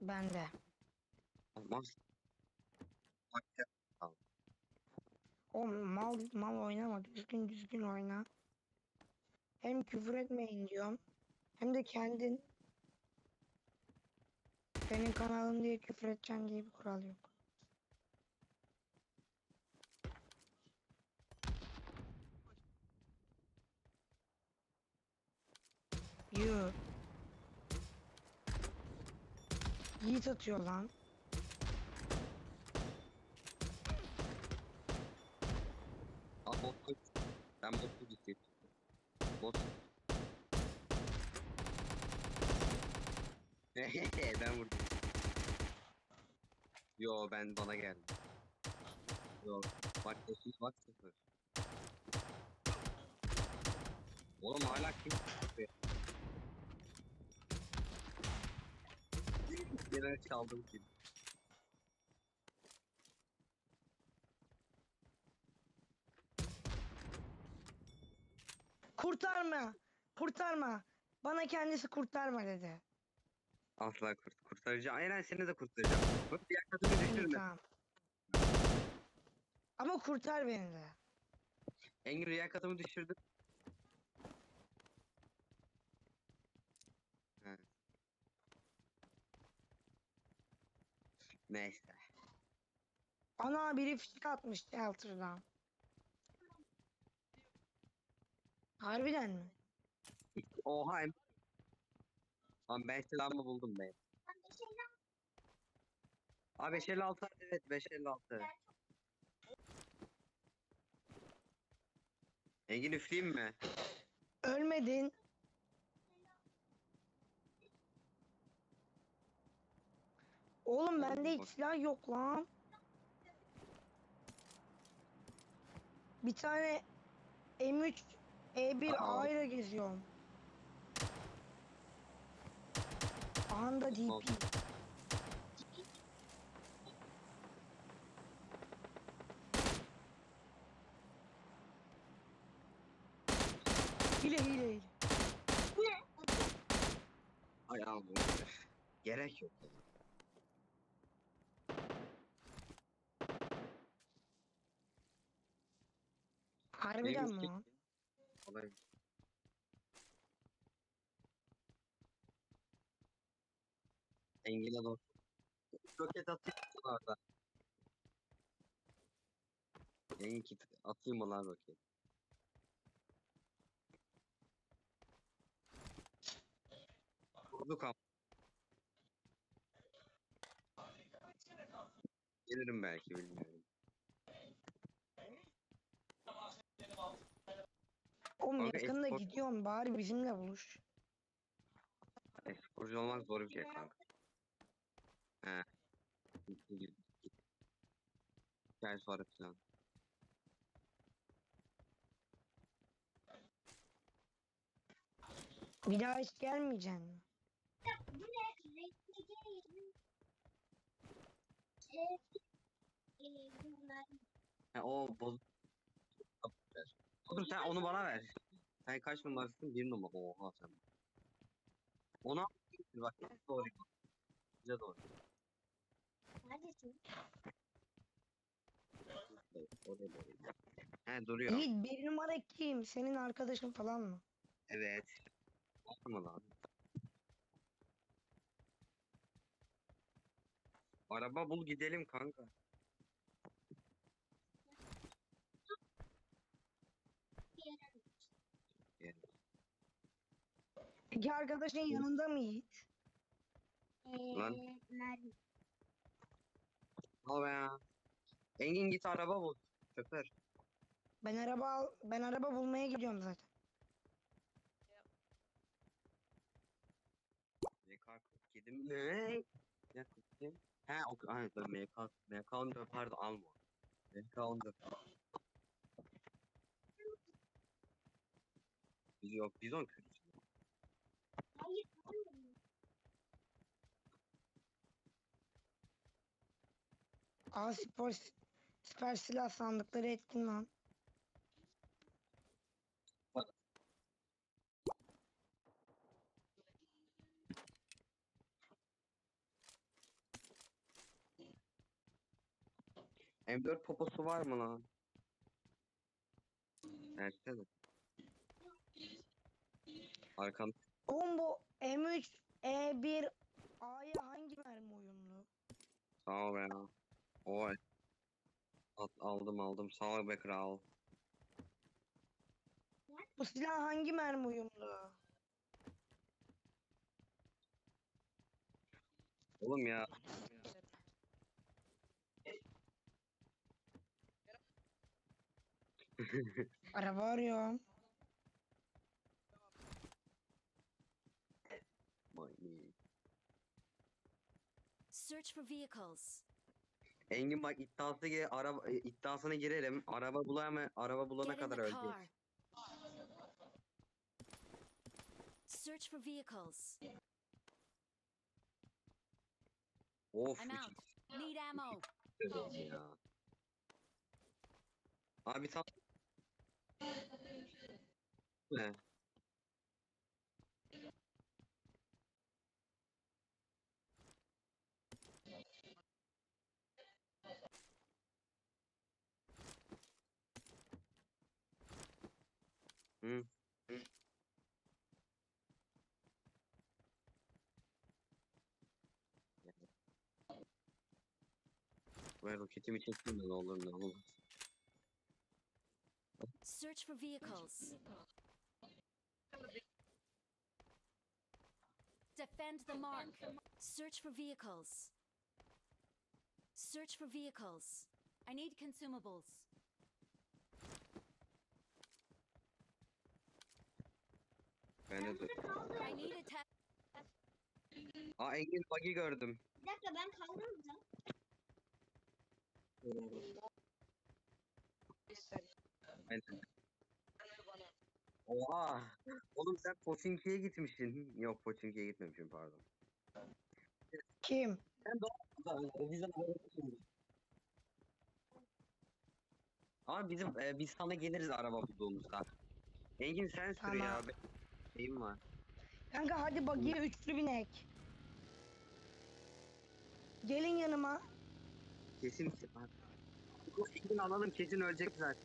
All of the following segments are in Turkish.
Bende. Olmaz. Bak ya. O mal mal oynama. Düzgün düzgün oyna. Hem küfür etmeyin diyorum. Hem de kendin benim kanalım diye küfür edeceksin diye bir kural yok. Yoo. Yiğit atıyor lan. Aa bot koy. Ben botu gittim. Bot. ben vurdum. Yo ben bana geldim. Yo bak 9 bak 0. Oğlum hala kim? Yine çaldım ki. Kurtarma. Kurtarma. Bana kendisi kurtarma dedi. Asla kurt kurtaracağım. Aynen seni de kurtaracağım. Bak diğer kadını düşürme. tamam. Ama kurtar beni de. Engin rüya katımı düşürdüm. Ha. Neyse. Ana biri fişek atmış shelter'dan. Harbiden mi? Oha. Lan ben silahımı buldum ben. Abi 556 evet 556. Engin üfleyeyim mi? Ölmedin. Oğlum bende hiç silah yok lan. Bir tane M3 E1 Aa. A ile geziyorum. Anda. DP. Hile hile hile. Ay aldım. Gerek yok. Harbiden mi lan? Olay. Engin'e doğru. Roket atayım mı orada? Engin kit atayım mı lan roket? Vurduk ama. Gelirim belki bilmiyorum. Oğlum Kanka, yakında espor- gidiyorum bari bizimle buluş. E, sporcu olmak zor bir şey kanka. He. Gel sonra falan. Bir daha hiç gelmeyeceksin mi? Bu ne? Renkli gelin. Ee, bunlar He o bozuk. Oğlum sen onu bana ver. Sen kaç numarasın? Bir numara. Oha sen. Onu al. Bak doğru. Bize doğru. neredesin? Oraya doğru. He duruyor. Yiğit bir numara kim? Senin arkadaşın falan mı? Evet. Var mı lan? Araba bul gidelim kanka. Yani. Peki arkadaşın yanında mı Yiğit? Lan. Al be ya. Engin git araba bul. Şoför. Ben araba al, ben araba bulmaya gidiyorum zaten. MK47 mi? Ne? Ne 47? He o aynen ben MK MK14 pardon alma. MK14. Biz yok biz on kırıyoruz. Hayır. hayır. Aa spor, süper silah sandıkları etkin lan. M4 poposu var mı lan? Nerede? Arkamda Oğlum bu M3 E1 A'ya hangi mermi uyumlu? sağ ol ya. Oy. At, aldım aldım. Sağ ol be kral. Bu silah hangi mermi uyumlu? Oğlum ya. Araba arıyorum. Vay. Search for vehicles. Engin bak iddiası ge araba e, iddiasına girelim. Araba bulama araba bulana Get in kadar the car. Search for vehicles. Of I'm out. Need ammo. ya. Abi tam ne? Hı. Hı. Ver roketimi çektim de ne olur ne olmaz. Search for vehicles. Defend the mark. Search for vehicles. Search for vehicles. I need consumables. Ben de. I need a test. Aa Engin bug'i gördüm. Bir dakika ben kaldım mı? Aynen. Oha! Oğlum sen Pochinki'ye gitmişsin. Yok Pochinki'ye gitmemişim pardon. Kim? Ama bizim e, biz sana geliriz araba bulduğumuzda. Engin sen sür ya. Tamam. Benim şeyim var. Kanka hadi bagiye üçlü binek. Gelin yanıma. Kesin Bu Engin alalım kesin ölecek zaten.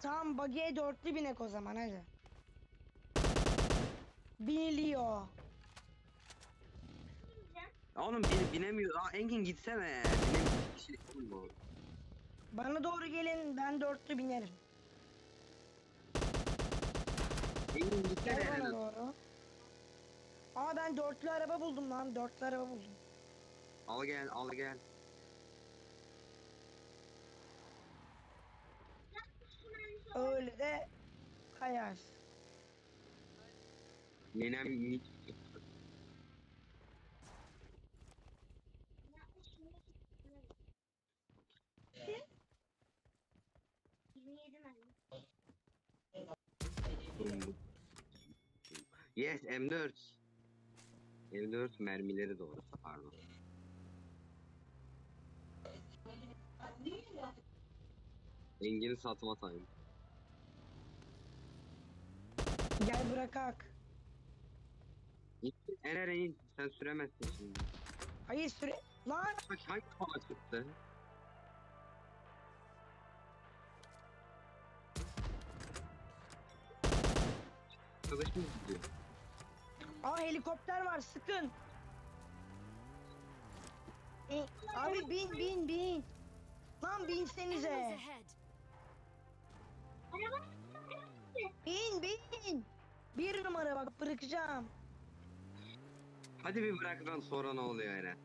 Tamam bagiye dörtlü binek o zaman hadi. Biniliyor. Oğlum bin, binemiyor. Aa Engin gitsene. Binemiyor. Mu? Bana doğru gelin ben dörtlü binerim. Engin gitsene. Gel bana doğru. Aa ben dörtlü araba buldum lan dörtlü araba buldum. Al gel al gel. Öyle de kayar. Nenem hiç 27 mermi. Yes M4. M4 mermileri doğru pardon. Engin'i satma time. Gel bırakak. Ener in sen süremezsin şimdi. Hayır süre... Lan Bak hangi kola çıktı? Arkadaşım gidiyor. aa helikopter var sıkın. E, abi bin bin bin. Lan Enemies binsenize. ahead. Bin bin. Bir numara bak bırakacağım. Hadi bir bırak lan sonra ne oluyor Eren?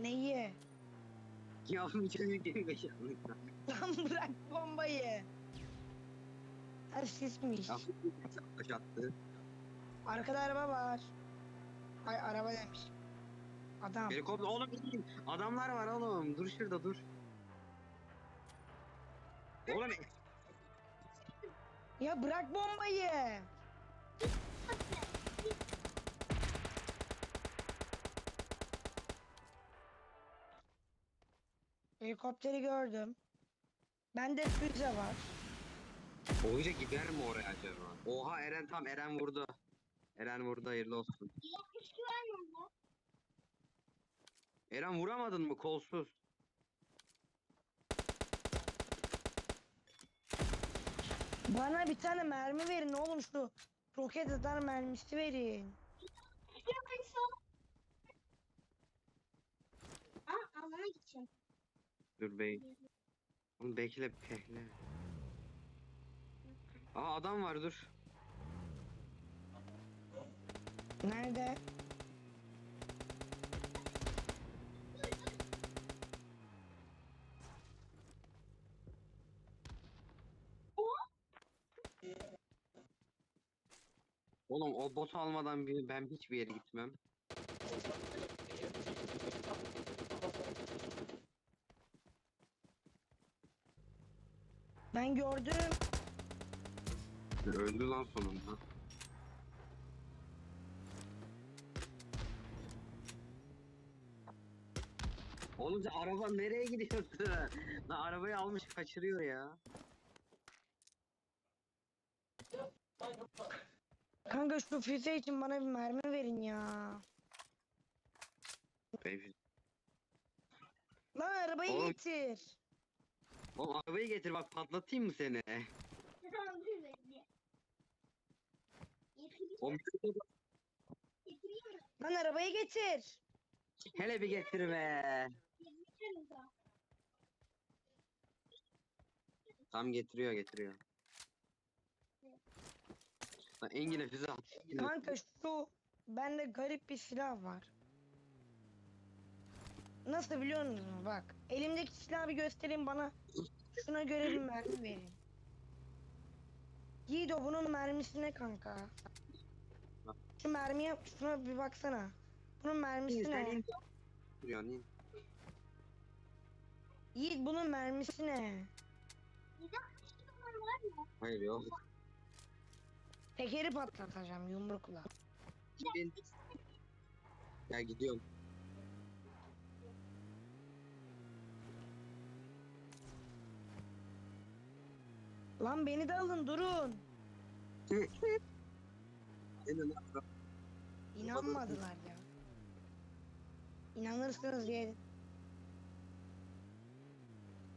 Neyi? Yavrum çocuk gibi yaşanlık lan. Lan bırak bombayı. Tersizmiş. Yavrum taş attı. Arkada araba var. Ay araba demiş. Adam. Helikopter oğlum. Adamlar var oğlum. Dur şurada dur. Oğlum Ya bırak bombayı. Helikopteri gördüm. Bende füze var. Oyunca gider mi oraya acaba? Oha Eren tam Eren vurdu. Eren vurdu hayırlı olsun. 62 var mı orada? Eren vuramadın mı kolsuz? Bana bir tane mermi verin oğlum şu roket atar mermisi verin. Aa alana gideceğim. Dur bey. Oğlum bekle bekle. Aa adam var dur. Nerede? Oğlum o bot almadan bir- ben hiçbir yere gitmem. Ben gördüm. Öldü lan sonunda. Oğlum sen araba nereye gidiyorsun? Lan arabayı almış kaçırıyor ya. Kanka şu füze için bana bir mermi verin ya. Beyefendi. Lan arabayı Oğlum. getir. Oğlum arabayı getir bak patlatayım mı seni? Oğlum, getireyim. Lan arabayı getir. hele bir getir be. Tam getiriyor getiriyor. Lan Engin'e füze at. Kanka şu bende garip bir silah var. Nasıl biliyor musun? Bak elimdeki silahı bir göstereyim bana. Şuna göre bir mermi verin. Yiğido bunun mermisi ne kanka? Şu mermiye şuna bir baksana. Bunun mermisi ne? in. Yiğit bunun mermisi ne? Bunlar var mı? Hayır yok. Tekeri patlatacağım yumrukla. Bin. Ya gidiyorum. Lan beni de alın durun. İnanmadılar ya. İnanırsınız diye.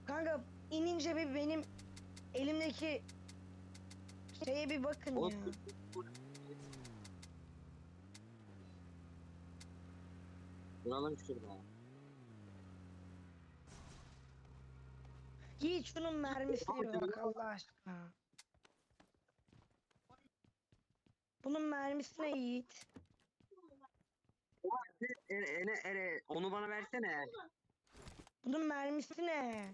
Kanka inince bir benim elimdeki şeye bir bakın ya. Duralım şurada. Yiğit şunun mermisine bak Allah aşkına. Bunun mermisi ne Yiğit? Ere, ere, ere, onu bana versene. Bunun mermisi ne?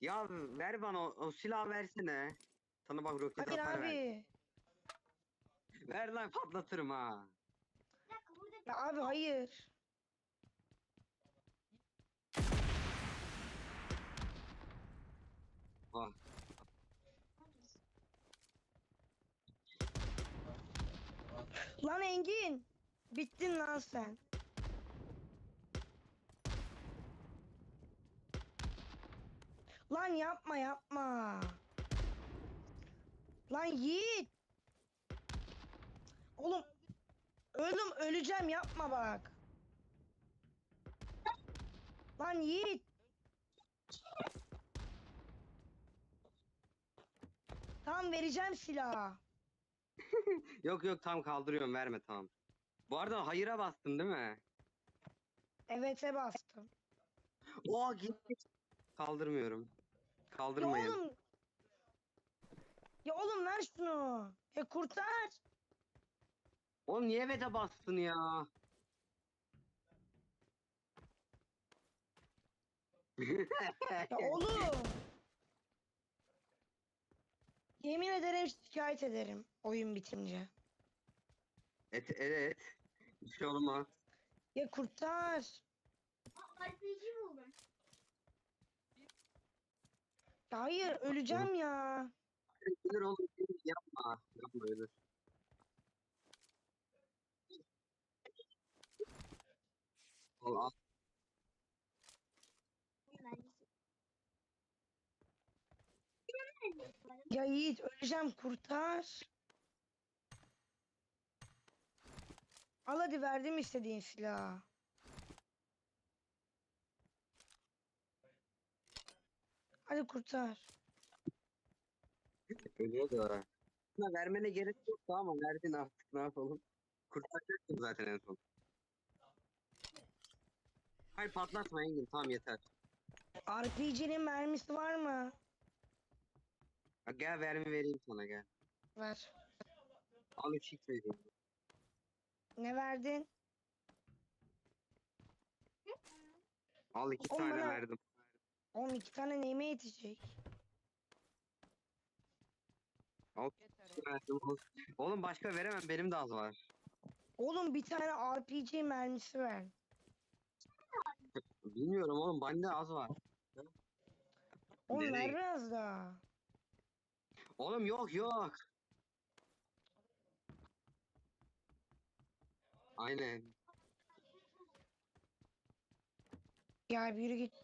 Ya ver bana o, o silahı versene. Sana bak roket Hayır atar ver. abi. Ver lan patlatırım ha. Bir dakika burada Ya abi hayır. Ha. Lan Engin. Bittin lan sen. Lan yapma yapma. Lan Yiğit. Oğlum. Öldüm öleceğim yapma bak. Lan Yiğit. Tamam vereceğim silahı. Yok yok tam kaldırıyorum verme tamam. Bu arada hayıra bastın değil mi? Evet'e bastım. Oo gitti. Kaldırmıyorum. Ya Kaldırmayın. oğlum. Ya oğlum ver şunu. Ya kurtar. Oğlum niye vete bastın ya? Ya oğlum. Yemin ederim şikayet ederim oyun bitince. et, evet. Bir şey olmaz. Ya kurtar. RPG buldum. Ya hayır öleceğim ya. Ölür oğlum yapma. Yapma ölür. Allah. Ya Yiğit öleceğim kurtar. Al hadi verdim istediğin silahı. Hadi kurtar. Ölüyor da. Buna vermene gerek yoktu ama verdin artık ne yapalım. Kurtaracaktın zaten en son. Hayır patlatma Engin tamam yeter. RPG'nin mermisi var mı? Ha, gel vermi vereyim sana gel. Ver. Al 3 x vereyim. Ne verdin? Al 2 Oğlum tane bana- verdim. Oğlum iki tane neyime yetecek? Oğlum başka veremem benim de az var. Oğlum bir tane RPG mermisi ver. Bilmiyorum oğlum bende az var. Oğlum Nereye? ver biraz daha. Oğlum yok yok. Aynen. Ya bir yürü git.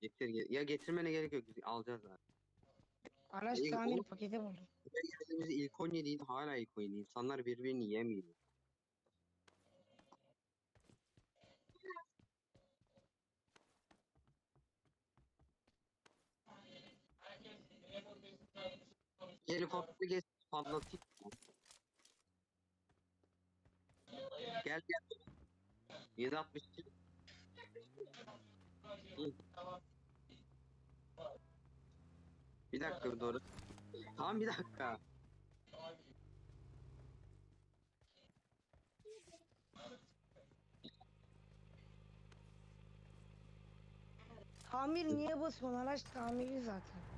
Getir, ge- ya getirmene gerek yok. Alacağız zaten. Araç tamir paketi buldum. Biz ilk 17'ydi hala ilk 17. İnsanlar birbirini yemiyor. Helikopteri geç patlatayım. Gel gel. 762. Hı. Bir dakika doğru. Tamam bir dakika. Tamir niye basıyorsun? Araç tamiri zaten.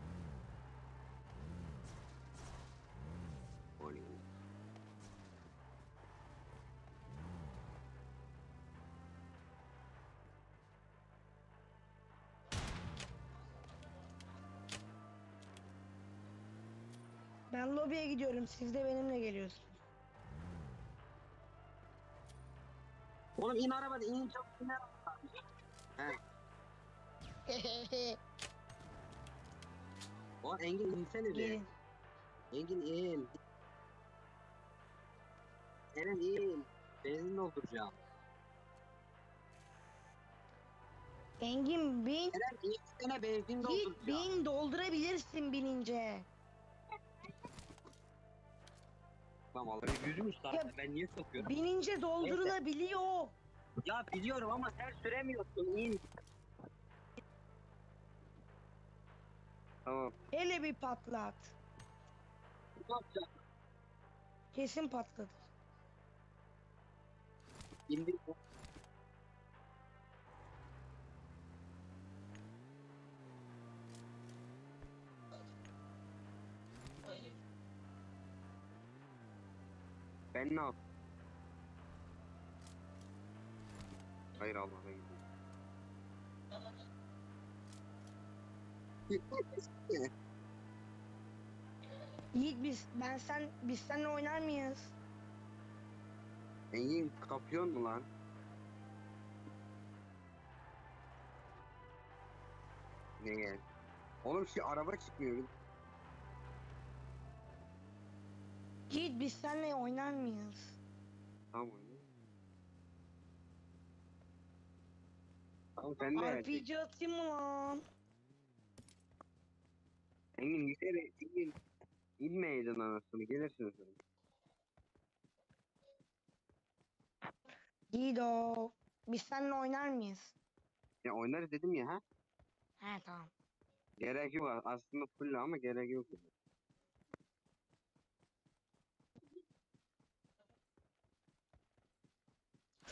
Ben lobiye gidiyorum. Siz de benimle geliyorsunuz. Oğlum in arabada in çabuk in arabada. He. O Engin insene bir. Gelin. Engin in. Eren in. Benzin dolduracağım. Engin bin. Eren insene benzin dolduracağım. bin doldurabilirsin binince. Tamam Allah'ım yüzümüz Ya- zaten ben niye sokuyorum? Binince doldurulabiliyor. Ya biliyorum ama sen süremiyorsun in. Tamam. Hele bir patlat. Ne yapacağım? Kesin patladı. İndir. Ne yap? Hayır Allah'a gidiyorum. Yiğit biz ben sen biz seninle oynar mıyız? Engin kapıyor mu lan? Ne yani? Oğlum şu araba çıkmıyor. Yiğit biz seninle oynar mıyız? Tamam oyna. Tamam sen de. RPG atayım mı lan? Engin gider Engin. İnmeydin anasını gelirsin sen. Yiğit o. Biz seninle oynar mıyız? Ya oynarız dedim ya ha. He tamam. Gerek yok aslında full ama gerek yok.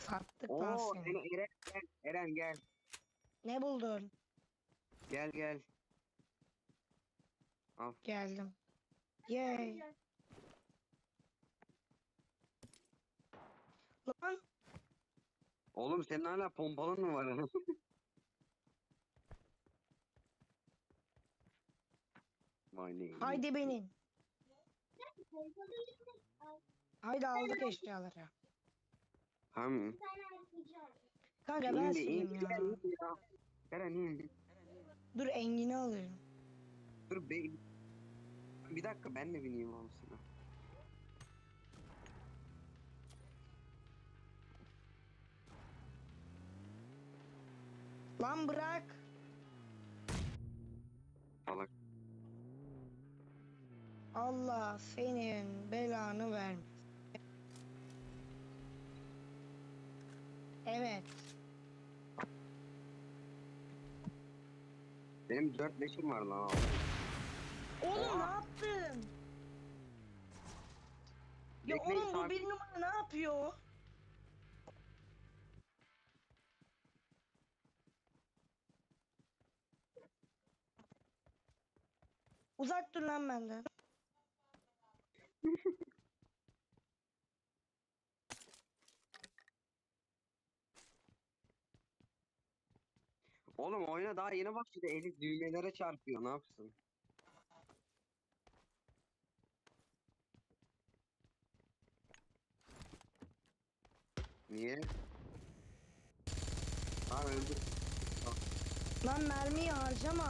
Sattık Oo Eren gel. Eren gel. Ne buldun? Gel gel. Geldim. Yay. Lan Oğlum senin hala pompalın mı var? Name. haydi benim. Haydi aldık eşyaları. Hami. Kanka ben İndi, süreyim indi, ya. Eren indi ya. Dur Engin'i alıyorum. Dur be. Bir dakika ben de bineyim olmasına. Lan bırak. Salak. Allah senin belanı verme. Evet. Benim 4 leşim var lan abi. Oğlum ne yaptın? Ya Bekleyin, oğlum bu bir numara ne yapıyor? Uzak dur lan benden. Oğlum oyuna daha yeni başladı. Eli düğmelere çarpıyor. Ne yapsın? Niye? Tamam öldür. Lan mermiyi harcama.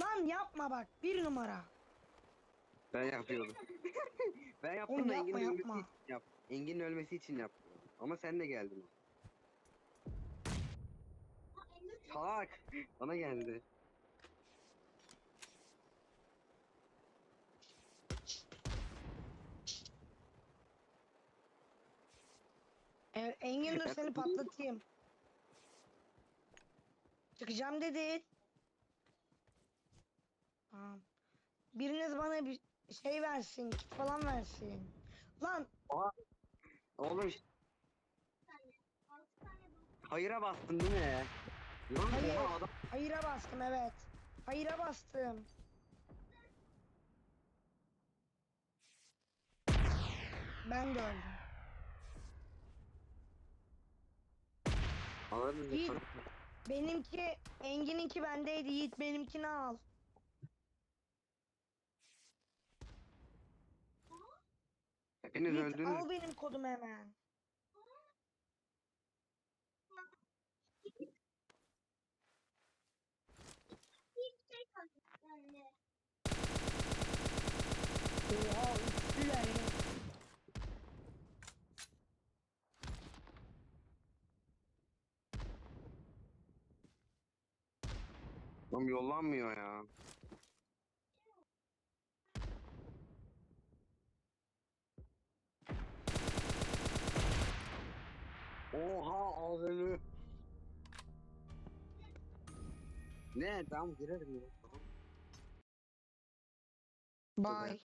Lan yapma bak bir numara. Ben yapıyordum. ben yaptım Oğlum da yapma, Engin'in yapma. ölmesi için yaptım. Engin'in ölmesi için yaptım. Ama sen de geldin. Salak. Bana geldi. Evet, Engin dur seni patlatayım. Çıkacağım. Tamam. Biriniz bana bir şey versin, kit falan versin. Lan Oğlum ş- hayıra bastın değil mi? Lan Hayır. oha adam hayıra bastım evet. Hayıra bastım. Ben de öldüm. Anladın mı? Benimki, Engin'inki bendeydi. Yiğit benimkini al. Hepiniz öldünüz. al benim kodumu hemen. Oha ya. Oğlum yollanmıyor ya. Oha ağzını. Ne tamam girerim ya. Bye.